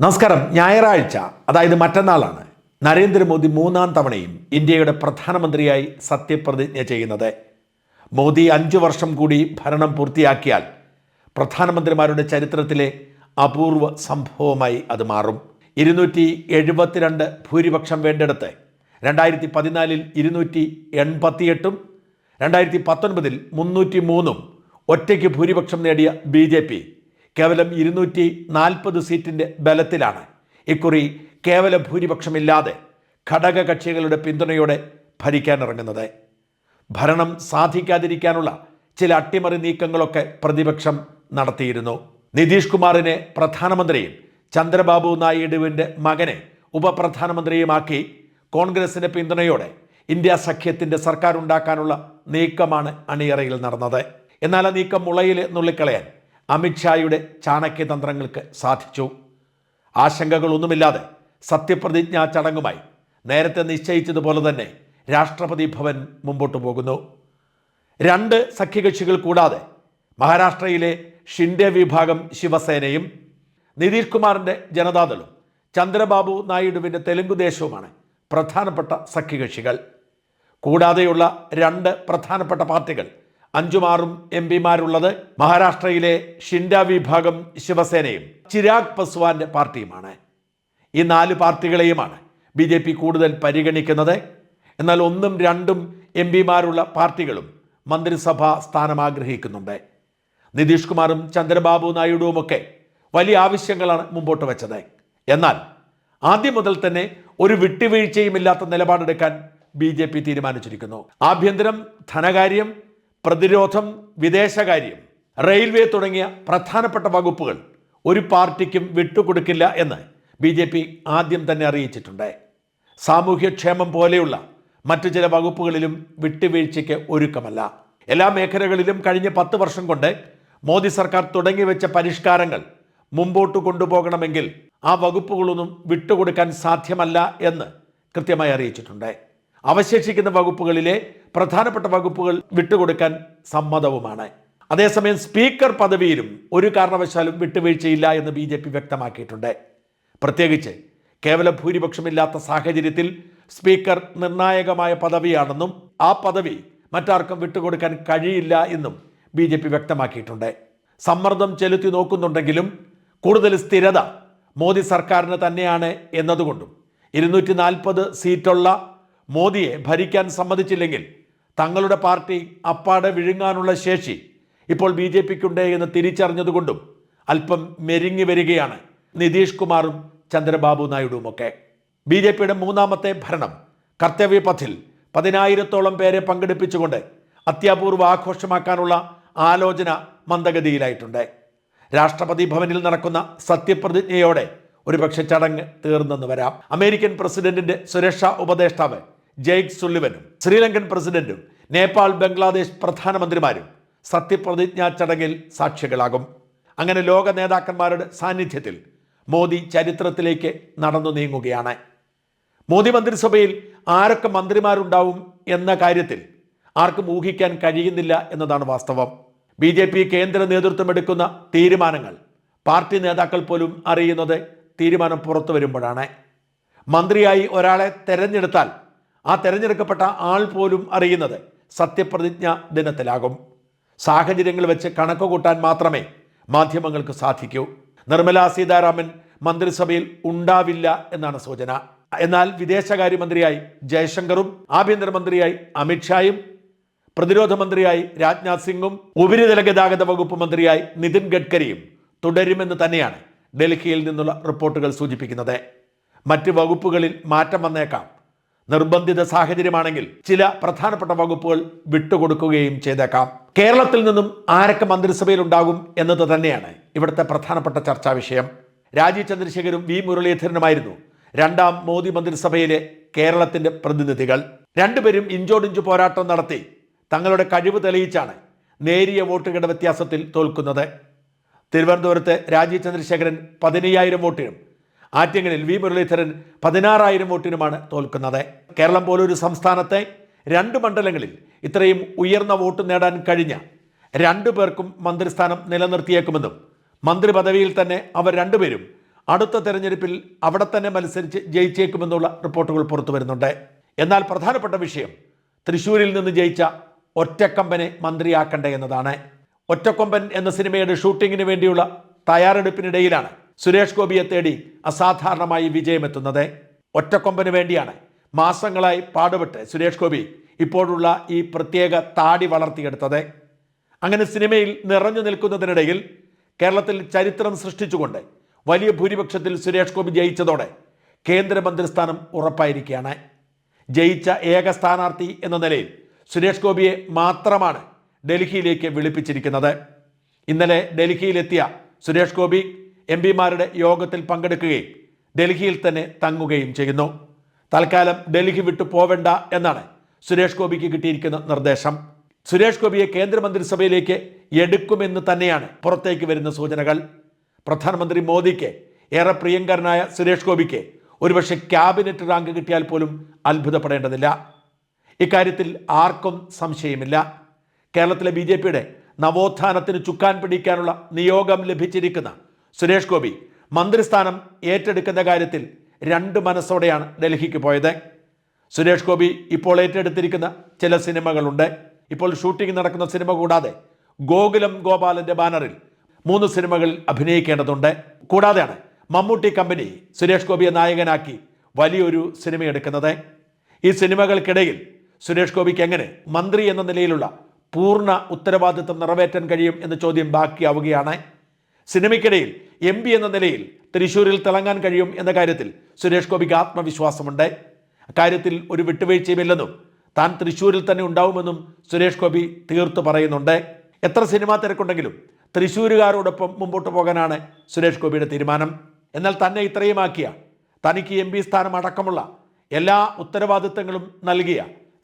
നമസ്കാരം. ഞായറാഴ്ച അതായത് മറ്റന്നാളാണ് നരേന്ദ്രമോദി മൂന്നാം തവണയും ഇന്ത്യയുടെ പ്രധാനമന്ത്രിയായി സത്യപ്രതിജ്ഞ ചെയ്യുന്നത്. മോദി അഞ്ചു വർഷം കൂടി ഭരണം പൂർത്തിയാക്കിയാൽ പ്രധാനമന്ത്രിമാരുടെ ചരിത്രത്തിലെ അപൂർവ സംഭവമായി അത് മാറും. ഇരുന്നൂറ്റി എഴുപത്തിരണ്ട് ഭൂരിപക്ഷം വേണ്ടെടുത്ത് രണ്ടായിരത്തി പതിനാലിൽ ഇരുന്നൂറ്റി എൺപത്തിയെട്ടും രണ്ടായിരത്തി പത്തൊൻപതിൽ മുന്നൂറ്റി മൂന്നും ഒറ്റയ്ക്ക് ഭൂരിപക്ഷം നേടിയ ബി ജെ പി കേവലം ഇരുന്നൂറ്റി നാൽപ്പത് സീറ്റിന്റെ ബലത്തിലാണ്. ഇക്കുറി കേവല ഭൂരിപക്ഷമില്ലാതെ ഘടകകക്ഷികളുടെ പിന്തുണയോടെ ഭരിക്കാനിറങ്ങുന്നത്. ഭരണം സാധിക്കാതിരിക്കാനുള്ള ചില അട്ടിമറി നീക്കങ്ങളൊക്കെ പ്രതിപക്ഷം നടത്തിയിരുന്നു. നിതീഷ് കുമാറിനെ പ്രധാനമന്ത്രിയും ചന്ദ്രബാബു നായിഡുവിന്റെ മകനെ ഉപപ്രധാനമന്ത്രിയുമാക്കി കോൺഗ്രസിന്റെ പിന്തുണയോടെ ഇന്ത്യ സഖ്യത്തിന്റെ സർക്കാർ ഉണ്ടാക്കാനുള്ള നീക്കമാണ് അണിയറയിൽ നടന്നത്. എന്നാൽ ആ നീക്കം മുളയിൽ നുള്ളിക്കളയാൻ അമിത്ഷായുടെ ചാണക്യതന്ത്രങ്ങൾക്ക് സാധിച്ചു. ആശങ്കകളൊന്നുമില്ലാതെ സത്യപ്രതിജ്ഞാ ചടങ്ങുമായി നേരത്തെ നിശ്ചയിച്ചതുപോലെ തന്നെ രാഷ്ട്രപതി ഭവൻ മുമ്പോട്ട് പോകുന്നു. രണ്ട് സഖ്യകക്ഷികൾ കൂടാതെ മഹാരാഷ്ട്രയിലെ ഷിൻഡെ വിഭാഗം ശിവസേനയും നിതീഷ് കുമാറിന്റെ ജനതാദളും ചന്ദ്രബാബു നായിഡുവിന്റെ തെലുങ്കുദേശവുമാണ് പ്രധാനപ്പെട്ട സഖ്യകക്ഷികൾ. കൂടാതെയുള്ള രണ്ട് പ്രധാനപ്പെട്ട പാർട്ടികൾ അഞ്ചുമാറും എം പിമാരുള്ളത് മഹാരാഷ്ട്രയിലെ ഷിൻഡ വിഭാഗം ശിവസേനയും ചിരാഗ് പസ്വാന്റെ പാർട്ടിയുമാണ്. ഈ നാല് പാർട്ടികളെയുമാണ് ബി ജെ പി കൂടുതൽ പരിഗണിക്കുന്നത്. എന്നാൽ ഒന്നും രണ്ടും എം പിമാരുള്ള പാർട്ടികളും മന്ത്രിസഭാ സ്ഥാനം ആഗ്രഹിക്കുന്നുണ്ട്. നിതീഷ് കുമാറും ചന്ദ്രബാബു നായിഡുവുമൊക്കെ വലിയ ആവശ്യങ്ങളാണ് മുമ്പോട്ട് വെച്ചത്. എന്നാൽ ആദ്യം മുതൽ തന്നെ ഒരു വിട്ടുവീഴ്ചയുമില്ലാത്ത നിലപാടെടുക്കാൻ ബി ജെ പി തീരുമാനിച്ചിരിക്കുന്നു. ആഭ്യന്തരം ധനകാര്യം പ്രതിരോധം വിദേശകാര്യം റെയിൽവേ തുടങ്ങിയ പ്രധാനപ്പെട്ട വകുപ്പുകൾ ഒരു പാർട്ടിക്കും വിട്ടുകൊടുക്കില്ല എന്ന് ബി ജെ പി ആദ്യം തന്നെ അറിയിച്ചിട്ടുണ്ട്. സാമൂഹ്യക്ഷേമം പോലെയുള്ള മറ്റു ചില വകുപ്പുകളിലും വിട്ടുവീഴ്ചയ്ക്ക് ഒരുക്കമല്ല. എല്ലാ മേഖലകളിലും കഴിഞ്ഞ പത്ത് വർഷം കൊണ്ട് മോദി സർക്കാർ തുടങ്ങിവെച്ച പരിഷ്കാരങ്ങൾ മുമ്പോട്ട് കൊണ്ടുപോകണമെങ്കിൽ ആ വകുപ്പുകളൊന്നും വിട്ടുകൊടുക്കാൻ സാധ്യമല്ല എന്ന് കൃത്യമായി അറിയിച്ചിട്ടുണ്ട്. അവശേഷിക്കുന്ന വകുപ്പുകളിലെ പ്രധാനപ്പെട്ട വകുപ്പുകൾ വിട്ടുകൊടുക്കാൻ സമ്മതവുമാണ്. അതേസമയം സ്പീക്കർ പദവിയിലും ഒരു കാരണവശാലും വിട്ടുവീഴ്ചയില്ല എന്ന് ബി ജെ പി വ്യക്തമാക്കിയിട്ടുണ്ട്. പ്രത്യേകിച്ച് കേവല ഭൂരിപക്ഷമില്ലാത്ത സാഹചര്യത്തിൽ സ്പീക്കർ നിർണായകമായ പദവിയാണെന്നും ആ പദവി മറ്റാർക്കും വിട്ടുകൊടുക്കാൻ കഴിയില്ല എന്നും ബി ജെ പി വ്യക്തമാക്കിയിട്ടുണ്ട്. സമ്മർദ്ദം ചെലുത്തി നോക്കുന്നുണ്ടെങ്കിലും കൂടുതൽ സ്ഥിരത മോദി സർക്കാരിന് തന്നെയാണ് എന്നതുകൊണ്ടും ഇരുന്നൂറ്റി നാൽപ്പത് സീറ്റുള്ള മോദിയെ ഭരിക്കാൻ സമ്മതിച്ചില്ലെങ്കിൽ തങ്ങളുടെ പാർട്ടി അപ്പാടെ വിഴുങ്ങാനുള്ള ശേഷി ഇപ്പോൾ ബി ജെ പിക്കുണ്ട് എന്ന് തിരിച്ചറിഞ്ഞതുകൊണ്ടും അല്പം മെരിങ്ങി വരികയാണ് നിതീഷ് കുമാറും ചന്ദ്രബാബു നായിഡുവുമൊക്കെ. ബി ജെ പിയുടെ മൂന്നാമത്തെ ഭരണം കർത്തവ്യപഥിൽ പതിനായിരത്തോളം പേരെ പങ്കെടുപ്പിച്ചുകൊണ്ട് അത്യാപൂർവ ആഘോഷമാക്കാനുള്ള ആലോചന മന്ദഗതിയിലായിട്ടുണ്ട്. രാഷ്ട്രപതി ഭവനിൽ നടക്കുന്ന സത്യപ്രതിജ്ഞയോടെ ഒരുപക്ഷെ ചടങ്ങ് തീർന്നെന്ന് വരാം. അമേരിക്കൻ പ്രസിഡന്റിന്റെ സുരക്ഷാ ഉപദേഷ്ടാവ് ജെയ്ക് സുള്ളിവനും ശ്രീലങ്കൻ പ്രസിഡന്റും നേപ്പാൾ ബംഗ്ലാദേശ് പ്രധാനമന്ത്രിമാരും സത്യപ്രതിജ്ഞാ ചടങ്ങിൽ സാക്ഷികളാകും. അങ്ങനെ ലോക നേതാക്കന്മാരുടെ സാന്നിധ്യത്തിൽ മോദി ചരിത്രത്തിലേക്ക് നടന്നു നീങ്ങുകയാണ്. മോദി മന്ത്രിസഭയിൽ ആരൊക്കെ മന്ത്രിമാരുണ്ടാവും എന്ന കാര്യത്തിൽ ആർക്കും ഊഹിക്കാൻ കഴിയുന്നില്ല എന്നതാണ് വാസ്തവം. ബി ജെ പി കേന്ദ്ര നേതൃത്വം എടുക്കുന്ന തീരുമാനങ്ങൾ പാർട്ടി നേതാക്കൾ പോലും അറിയുന്നത് തീരുമാനം പുറത്തു വരുമ്പോഴാണ്. മന്ത്രിയായി ഒരാളെ തെരഞ്ഞെടുത്താൽ ആ തിരഞ്ഞെടുക്കപ്പെട്ട ആൾ പോലും അറിയുന്നത് സത്യപ്രതിജ്ഞ ദിനത്തിലാകും. സാഹചര്യങ്ങൾ വെച്ച് കണക്ക് കൂട്ടാൻ മാത്രമേ മാധ്യമങ്ങൾക്ക് സാധിക്കൂ. നിർമ്മലാ സീതാരാമൻ മന്ത്രിസഭയിൽ ഉണ്ടാവില്ല എന്നാണ് സൂചന. എന്നാൽ വിദേശകാര്യമന്ത്രിയായി ജയശങ്കറും ആഭ്യന്തരമന്ത്രിയായി അമിത്ഷായും പ്രതിരോധ മന്ത്രിയായി രാജ്നാഥ് സിംഗും ഉപരിതല ഗതാഗത വകുപ്പ് മന്ത്രിയായി നിതിൻ ഗഡ്കരിയും തുടരുമെന്ന് തന്നെയാണ് ഡൽഹിയിൽ നിന്നുള്ള റിപ്പോർട്ടുകൾ സൂചിപ്പിക്കുന്നത്. മറ്റ് വകുപ്പുകളിൽ മാറ്റം വന്നേക്കാം. നിർബന്ധിത സാഹചര്യമാണെങ്കിൽ ചില പ്രധാനപ്പെട്ട വകുപ്പുകൾ വിട്ടുകൊടുക്കുകയും ചെയ്തേക്കാം. കേരളത്തിൽ നിന്നും ആരൊക്കെ മന്ത്രിസഭയിൽ ഉണ്ടാകും എന്നത് തന്നെയാണ് ഇവിടുത്തെ പ്രധാനപ്പെട്ട ചർച്ചാ വിഷയം. രാജീവ് ചന്ദ്രശേഖരും വി മുരളീധരനുമായിരുന്നു രണ്ടാം മോദി മന്ത്രിസഭയിലെ കേരളത്തിന്റെ പ്രതിനിധികൾ. രണ്ടുപേരും ഇഞ്ചോടിഞ്ചു പോരാട്ടം നടത്തി തങ്ങളുടെ കഴിവ് തെളിയിച്ചാണ് നേരിയ വോട്ടുകളുടെ വ്യത്യാസത്തിൽ തോൽക്കുന്നത്. തിരുവനന്തപുരത്ത് രാജീവ് ചന്ദ്രശേഖരൻ പതിനയ്യായിരം വോട്ടിനും ആറ്റിങ്ങലിൽ വി മുരളീധരൻ പതിനാറായിരം വോട്ടിനുമാണ് തോൽക്കുന്നത്. കേരളം പോലൊരു സംസ്ഥാനത്തെ രണ്ട് മണ്ഡലങ്ങളിൽ ഇത്രയും ഉയർന്ന വോട്ട് നേടാൻ കഴിഞ്ഞ രണ്ടു പേർക്കും മന്ത്രിസ്ഥാനം നിലനിർത്തിയേക്കുമെന്നും മന്ത്രി പദവിയിൽ തന്നെ അവർ രണ്ടുപേരും അടുത്ത തെരഞ്ഞെടുപ്പിൽ അവിടെ തന്നെ മത്സരിച്ച് ജയിച്ചേക്കുമെന്നുള്ള റിപ്പോർട്ടുകൾ പുറത്തു വരുന്നുണ്ട്. എന്നാൽ പ്രധാനപ്പെട്ട വിഷയം തൃശൂരിൽ നിന്ന് ജയിച്ച ഒറ്റക്കമ്പനെ മന്ത്രിയാക്കണ്ടേ എന്നതാണ്. ഒറ്റക്കൊമ്പൻ എന്ന സിനിമയുടെ ഷൂട്ടിങ്ങിന് വേണ്ടിയുള്ള തയ്യാറെടുപ്പിനിടയിലാണ് സുരേഷ് ഗോപിയെ തേടി അസാധാരണമായി വിജയമെത്തുന്നത് ഒറ്റക്കൊമ്പന് വേണ്ടിയാണ്. മാസങ്ങളായി പാടുപെട്ട് സുരേഷ് ഗോപി ഇപ്പോഴുള്ള ഈ പ്രത്യേക താടി വളർത്തിയെടുത്തത്. അങ്ങനെ സിനിമയിൽ നിറഞ്ഞു നിൽക്കുന്നതിനിടയിൽ കേരളത്തിൽ ചരിത്രം സൃഷ്ടിച്ചുകൊണ്ട് വലിയ ഭൂരിപക്ഷത്തിൽ സുരേഷ് ഗോപി ജയിച്ചതോടെ കേന്ദ്രമന്ത്രിസ്ഥാനം ഉറപ്പായിരിക്കുകയാണ്. ജയിച്ച ഏക സ്ഥാനാർത്ഥി എന്ന നിലയിൽ സുരേഷ് ഗോപിയെ മാത്രമാണ് ഡൽഹിയിലേക്ക് വിളിപ്പിച്ചിരിക്കുന്നത്. ഇന്നലെ ഡൽഹിയിലെത്തിയ സുരേഷ് ഗോപി എം പിമാരുടെ യോഗത്തിൽ പങ്കെടുക്കുകയും ഡൽഹിയിൽ തന്നെ തങ്ങുകയും ചെയ്യുന്നു. തൽക്കാലം ഡൽഹി വിട്ടു പോവേണ്ട എന്നാണ് സുരേഷ് ഗോപിക്ക് കിട്ടിയിരിക്കുന്ന നിർദ്ദേശം. സുരേഷ് ഗോപിയെ കേന്ദ്രമന്ത്രിസഭയിലേക്ക് എടുക്കുമെന്ന് തന്നെയാണ് പുറത്തേക്ക് വരുന്ന സൂചനകൾ. പ്രധാനമന്ത്രി മോദിക്ക് ഏറെ പ്രിയങ്കരനായ സുരേഷ് ഗോപിക്ക് ഒരുപക്ഷെ ക്യാബിനറ്റ് റാങ്ക് കിട്ടിയാൽ പോലും അത്ഭുതപ്പെടേണ്ടതില്ല. ഇക്കാര്യത്തിൽ ആർക്കും സംശയമില്ല. കേരളത്തിലെ ബി നവോത്ഥാനത്തിന് ചുക്കാൻ പിടിക്കാനുള്ള നിയോഗം ലഭിച്ചിരിക്കുന്ന സുരേഷ് ഗോപി മന്ത്രിസ്ഥാനം ഏറ്റെടുക്കുന്ന കാര്യത്തിൽ രണ്ട് മനസ്സോടെയാണ് ഡൽഹിക്ക് പോയത്. സുരേഷ് ഗോപി ഇപ്പോൾ ഏറ്റെടുത്തിരിക്കുന്ന ചില സിനിമകളുണ്ട്. ഇപ്പോൾ ഷൂട്ടിംഗ് നടക്കുന്ന സിനിമ കൂടാതെ ഗോകുലം ഗോപാലന്റെ ബാനറിൽ മൂന്ന് സിനിമകളിൽ അഭിനയിക്കേണ്ടതുണ്ട്. കൂടാതെയാണ് മമ്മൂട്ടി കമ്പനി സുരേഷ് ഗോപിയെ നായകനാക്കി വലിയൊരു സിനിമ എടുക്കുന്നത്. ഈ സിനിമകൾക്കിടയിൽ സുരേഷ് ഗോപിക്ക് എങ്ങനെ മന്ത്രി എന്ന നിലയിലുള്ള പൂർണ ഉത്തരവാദിത്വം നിറവേറ്റാൻ കഴിയും എന്ന ചോദ്യം ബാക്കിയാവുകയാണ്. സിനിമയ്ക്കിടയിൽ എം പി എന്ന നിലയിൽ തൃശ്ശൂരിൽ തിളങ്ങാൻ കഴിയും എന്ന കാര്യത്തിൽ സുരേഷ് ഗോപിക്ക് ആത്മവിശ്വാസമുണ്ട്. അക്കാര്യത്തിൽ ഒരു വിട്ടുവീഴ്ചയുമില്ലെന്നും താൻ തൃശ്ശൂരിൽ തന്നെ ഉണ്ടാവുമെന്നും സുരേഷ് ഗോപി തീർത്തു പറയുന്നുണ്ട്. എത്ര സിനിമാ തിരക്കുണ്ടെങ്കിലും തൃശ്ശൂരുകാരോടൊപ്പം മുമ്പോട്ട് പോകാനാണ് സുരേഷ് ഗോപിയുടെ തീരുമാനം. എന്നാൽ തന്നെ ഇത്രയുമാക്കിയ തനിക്ക് എം പി സ്ഥാനം അടക്കമുള്ള എല്ലാ ഉത്തരവാദിത്തങ്ങളും നൽകിയ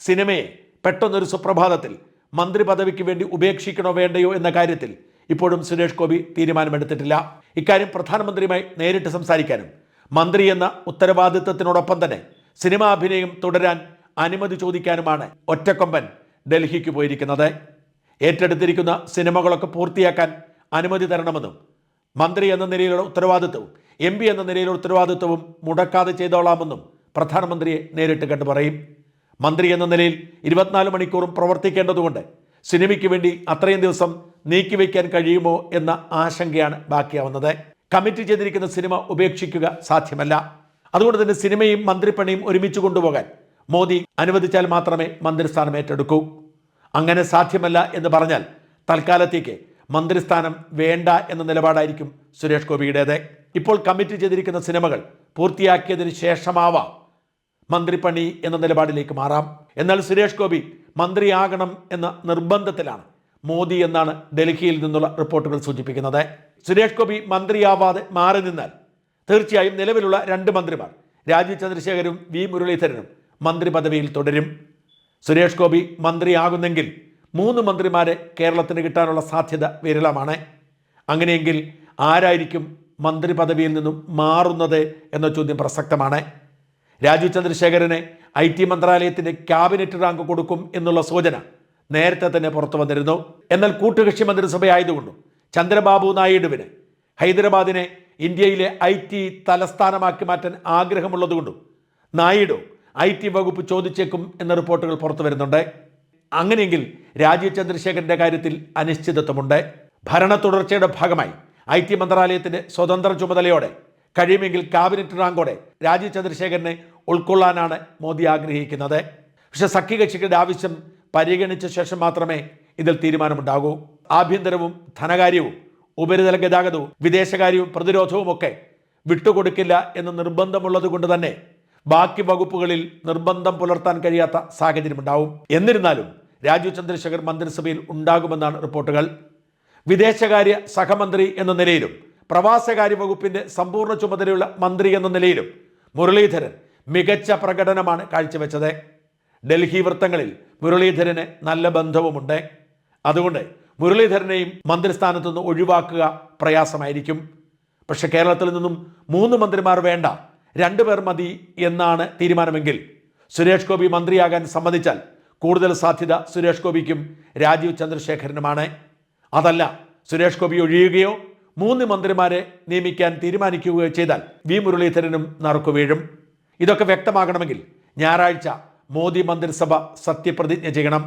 സിനിമയെ പെട്ടെന്നൊരു സുപ്രഭാതത്തിൽ മന്ത്രി പദവിക്ക് വേണ്ടി ഉപേക്ഷിക്കണോ വേണ്ടയോ എന്ന കാര്യത്തിൽ ഇപ്പോഴും സുരേഷ് ഗോപി തീരുമാനമെടുത്തിട്ടില്ല. ഇക്കാര്യം പ്രധാനമന്ത്രിയുമായി നേരിട്ട് സംസാരിക്കാനും മന്ത്രി എന്ന ഉത്തരവാദിത്തത്തിനോടൊപ്പം തന്നെ സിനിമാ അഭിനയം തുടരാൻ അനുമതി ചോദിക്കാനുമാണ് ഒറ്റക്കൊമ്പൻ ഡൽഹിക്ക് പോയിരിക്കുന്നത്. ഏറ്റെടുത്തിരിക്കുന്ന സിനിമകളൊക്കെ പൂർത്തിയാക്കാൻ അനുമതി തരണമെന്നും മന്ത്രി എന്ന നിലയിലുള്ള ഉത്തരവാദിത്വവും എം എന്ന നിലയിലുള്ള ഉത്തരവാദിത്വവും മുടക്കാതെ ചെയ്തോളാമെന്നും പ്രധാനമന്ത്രിയെ നേരിട്ട് കണ്ടു പറയും. മന്ത്രി എന്ന നിലയിൽ ഇരുപത്തിനാല് മണിക്കൂറും പ്രവർത്തിക്കേണ്ടതുകൊണ്ട് സിനിമയ്ക്ക് വേണ്ടി അത്രയും ദിവസം നീക്കിവെക്കാൻ കഴിയുമോ എന്ന ആശങ്കയാണ് ബാക്കിയാവുന്നത്. കമ്മിറ്റ് ചെയ്തിരിക്കുന്ന സിനിമ ഉപേക്ഷിക്കുക സാധ്യമല്ല. അതുകൊണ്ട് തന്നെ സിനിമയും മന്ത്രിപ്പണിയും ഒരുമിച്ച് കൊണ്ടുപോകാൻ മോദി അനുവദിച്ചാൽ മാത്രമേ മന്ത്രിസ്ഥാനം ഏറ്റെടുക്കൂ. അങ്ങനെ സാധ്യമല്ല എന്ന് പറഞ്ഞാൽ തൽക്കാലത്തേക്ക് മന്ത്രിസ്ഥാനം വേണ്ട എന്ന നിലപാടായിരിക്കും സുരേഷ് ഗോപിയുടേത്. ഇപ്പോൾ കമ്മിറ്റ് ചെയ്തിരിക്കുന്ന സിനിമകൾ പൂർത്തിയാക്കിയതിന് ശേഷമാവാം മന്ത്രിപ്പണി എന്ന നിലപാടിലേക്ക് മാറാം. എന്നാൽ സുരേഷ് ഗോപി മന്ത്രിയാകണം എന്ന നിർബന്ധത്തിലാണ് മോദി എന്നാണ് ഡൽഹിയിൽ നിന്നുള്ള റിപ്പോർട്ടുകൾ സൂചിപ്പിക്കുന്നത്. സുരേഷ് ഗോപി മന്ത്രിയാവാതെ മാറി നിന്നാൽ തീർച്ചയായും നിലവിലുള്ള രണ്ട് മന്ത്രിമാർ രാജീവ് ചന്ദ്രശേഖരും വി മുരളീധരനും മന്ത്രി പദവിയിൽ തുടരും. സുരേഷ് ഗോപി മന്ത്രിയാകുന്നെങ്കിൽ മൂന്ന് മന്ത്രിമാരെ കേരളത്തിന് കിട്ടാനുള്ള സാധ്യത വിരളമാണ്. അങ്ങനെയെങ്കിൽ ആരായിരിക്കും മന്ത്രി പദവിയിൽ നിന്നും മാറുന്നത് എന്ന ചോദ്യം പ്രസക്തമാണ്. രാജീവ് ചന്ദ്രശേഖരനെ ഐ ടി മന്ത്രാലയത്തിന്റെ ക്യാബിനറ്റ് റാങ്ക് കൊടുക്കും എന്നുള്ള സൂചന നേരത്തെ തന്നെ പുറത്തു വന്നിരുന്നു. എന്നാൽ കൂട്ടുകക്ഷി മന്ത്രിസഭയായതുകൊണ്ടും ചന്ദ്രബാബു നായിഡുവിന് ഹൈദരാബാദിനെ ഇന്ത്യയിലെ ഐ ടി തലസ്ഥാനമാക്കി മാറ്റാൻ ആഗ്രഹമുള്ളതുകൊണ്ടും നായിഡു ഐ ടി വകുപ്പ് ചോദിച്ചേക്കും എന്ന റിപ്പോർട്ടുകൾ പുറത്തു വരുന്നുണ്ട്. അങ്ങനെയെങ്കിൽ രാജീവ് ചന്ദ്രശേഖരന്റെ കാര്യത്തിൽ അനിശ്ചിതത്വമുണ്ട്. ഭരണ തുടർച്ചയുടെ ഭാഗമായി ഐ ടി മന്ത്രാലയത്തിന്റെ സ്വതന്ത്ര ചുമതലയോടെ കഴിയുമെങ്കിൽ ക്യാബിനറ്റ് റാങ്കോടെ രാജീവ് ചന്ദ്രശേഖരനെ ഉൾക്കൊള്ളാനാണ് മോദി ആഗ്രഹിക്കുന്നത്. പക്ഷെ സഖ്യകക്ഷികളുടെ ആവശ്യം പരിഗണിച്ച ശേഷം മാത്രമേ ഇതിൽ തീരുമാനമുണ്ടാകൂ. ആഭ്യന്തരവും ധനകാര്യവും ഉപരിതല ഗതാഗതവും വിദേശകാര്യവും പ്രതിരോധവും ഒക്കെ വിട്ടുകൊടുക്കില്ല എന്ന് നിർബന്ധമുള്ളത് കൊണ്ട് തന്നെ ബാക്കി വകുപ്പുകളിൽ നിർബന്ധം പുലർത്താൻ കഴിയാത്ത സാഹചര്യമുണ്ടാവും. എന്നിരുന്നാലും രാജീവ് ചന്ദ്രശേഖർ മന്ത്രിസഭയിൽ ഉണ്ടാകുമെന്നാണ് റിപ്പോർട്ടുകൾ. വിദേശകാര്യ സഹമന്ത്രി എന്ന നിലയിലും പ്രവാസകാര്യ വകുപ്പിന്റെ സമ്പൂർണ ചുമതലയുള്ള മന്ത്രി എന്ന നിലയിലും മുരളീധരൻ മികച്ച പ്രകടനമാണ് കാഴ്ചവെച്ചത്. ഡൽഹി വൃത്തങ്ങളിൽ മുരളീധരന് നല്ല ബന്ധവുമുണ്ട്. അതുകൊണ്ട് മുരളീധരനെയും മന്ത്രിസ്ഥാനത്തു നിന്ന് ഒഴിവാക്കുക പ്രയാസമായിരിക്കും. പക്ഷേ കേരളത്തിൽ നിന്നും മൂന്ന് മന്ത്രിമാർ വേണ്ട രണ്ടു പേർ മതി എന്നാണ് തീരുമാനമെങ്കിൽ സുരേഷ് ഗോപി മന്ത്രിയാകാൻ സമ്മതിച്ചാൽ കൂടുതൽ സാധ്യത സുരേഷ് ഗോപിക്കും രാജീവ് ചന്ദ്രശേഖരനുമാണ്. അതല്ല സുരേഷ് ഗോപി ഒഴിയുകയോ മൂന്ന് മന്ത്രിമാരെ നിയമിക്കാൻ തീരുമാനിക്കുകയോ ചെയ്താൽ വി മുരളീധരനും നറുക്കു വീഴും. ഇതൊക്കെ വ്യക്തമാകണമെങ്കിൽ ഞായറാഴ്ച മോദി മന്ത്രിസഭ സത്യപ്രതിജ്ഞ ചെയ്യണം.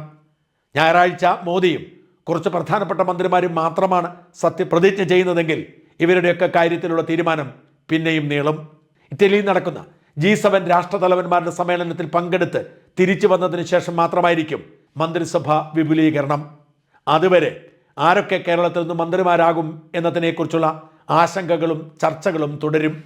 ഞായറാഴ്ച മോദിയും കുറച്ച് പ്രധാനപ്പെട്ട മന്ത്രിമാരും മാത്രമാണ് സത്യപ്രതിജ്ഞ ചെയ്യുന്നതെങ്കിൽ ഇവരുടെയൊക്കെ കാര്യത്തിലുള്ള തീരുമാനം പിന്നെയും നീളും. ഇറ്റലിയിൽ നടക്കുന്ന ജി സെവൻ രാഷ്ട്രതലവന്മാരുടെ സമ്മേളനത്തിൽ പങ്കെടുത്ത് തിരിച്ചു വന്നതിന് ശേഷം മാത്രമായിരിക്കും മന്ത്രിസഭ വിപുലീകരണം. അതുവരെ ആരൊക്കെ കേരളത്തിൽ നിന്ന് മന്ത്രിമാരാകും എന്നതിനെക്കുറിച്ചുള്ള ആശങ്കകളും ചർച്ചകളും തുടരും.